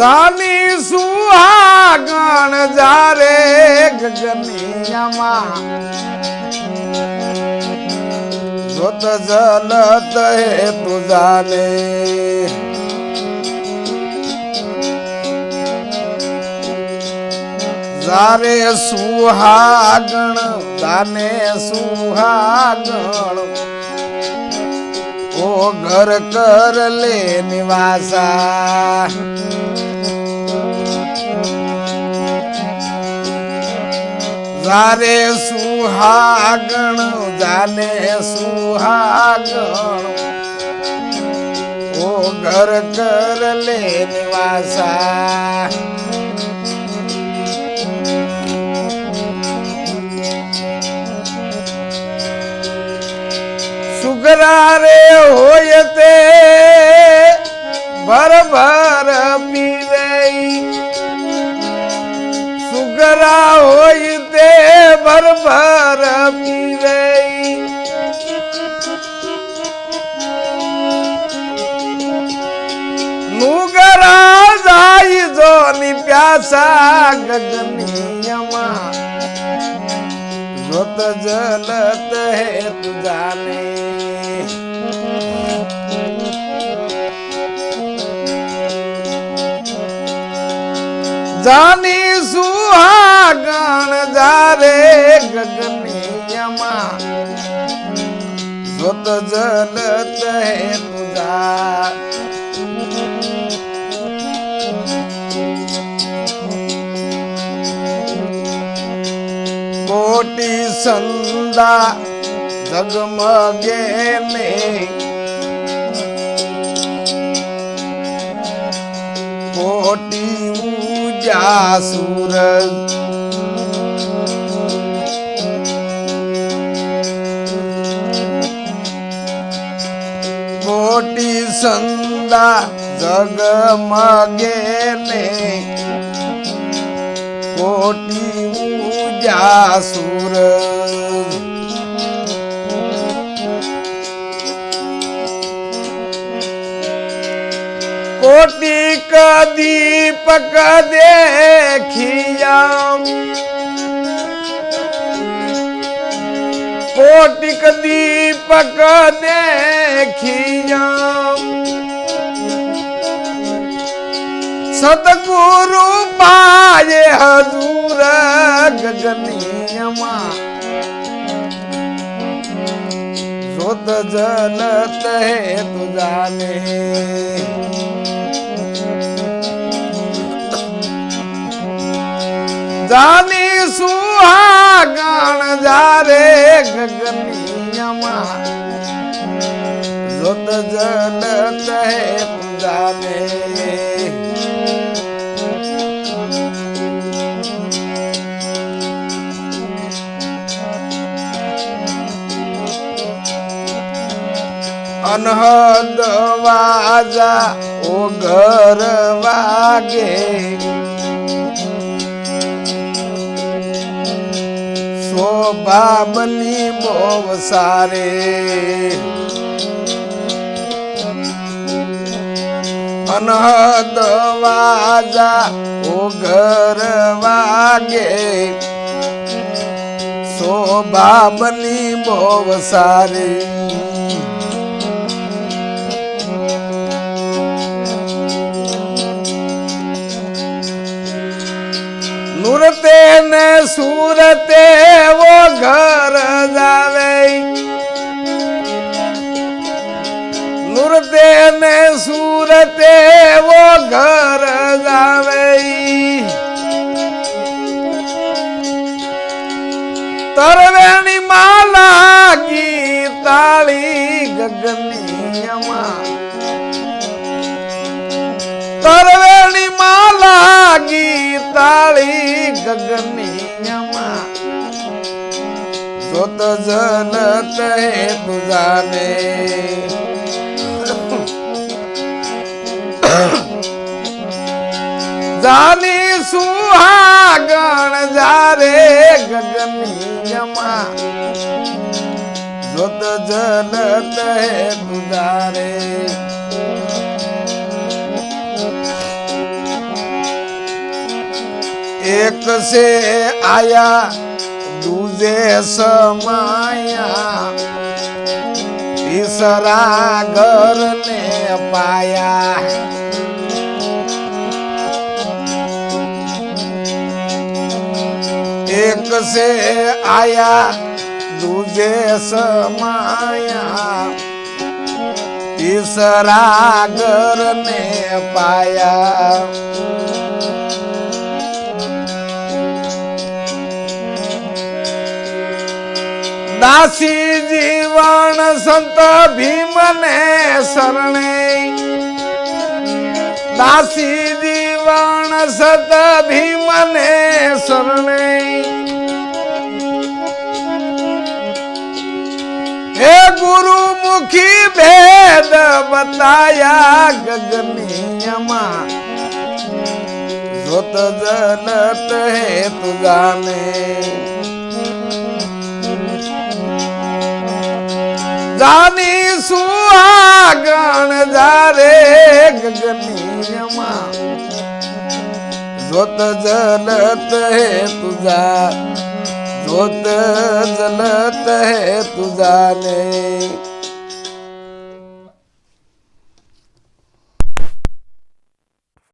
જાની સુહાગણ જારે ગગનિયામાં. જોત જલત હે તુ જાને. જારે સુહાગણ જાને સુહાગણ. ઓ ઘર કર લે જારે સુહાગણ જાને સુહાગણ. ઓ ઘર કર લે નિવાસા સુગરા રે હોય તે ભર ભર પીવે. સુગરા હોય ભર ભર પીવે નુગરા જાય જો ની પ્યાસા ગગનિયમાં જોત જલત હે તુ જાને સુહાગણ જારે ગગનિયમાં. સ્વત જલ હે તુ જા કોટી સંદા જગમગે ને. કોટી ઉજા મોટી સંદા જગમગે ને કોટી ઉજા સૂરજ કોટી દીપક દેખિયા કોટિક દીપક દેખિયા સદગુરુ પાય હજુર ગગનિયમાં. જોત જલત હે તુ જાને સુહાગણ જારે ગગનિયમાં. જોત જલત તહે જાને અનહદ વાજા ઓ ઘર વાગે. શોભાબની બહુ સારે. અનહદ વાજા ઘર વાગે. શોભાબની બહુ સારી. સુરતે વો ઘર જાવે તરવેણી માલા ગીતાળી ગગનિયમાં તરવેણી માલા ગીતાળી ગગનિયમાં જોત જનત હે તુજાને. જાની સુહાગણ જારે ગગની યમા જોત જલત હે ગુજારે એક સે આયા, દૂજે સમાયા. તીસરા ઘર ને પાયા. आया આયા समाया। સમાયા તીસરા ઘર ને પાયા દાસી જીવન સંત ભીમને શરણે દાસી જીવન સત ભીમને શરણે મુખી ભેદ બતાયા ગગનીયમાં. જોત જનત હે તુજાને જાની સુહાગણ જારે ગગનીયમાં. જોત જલત હે તુજા જોત જલત હે તુજાને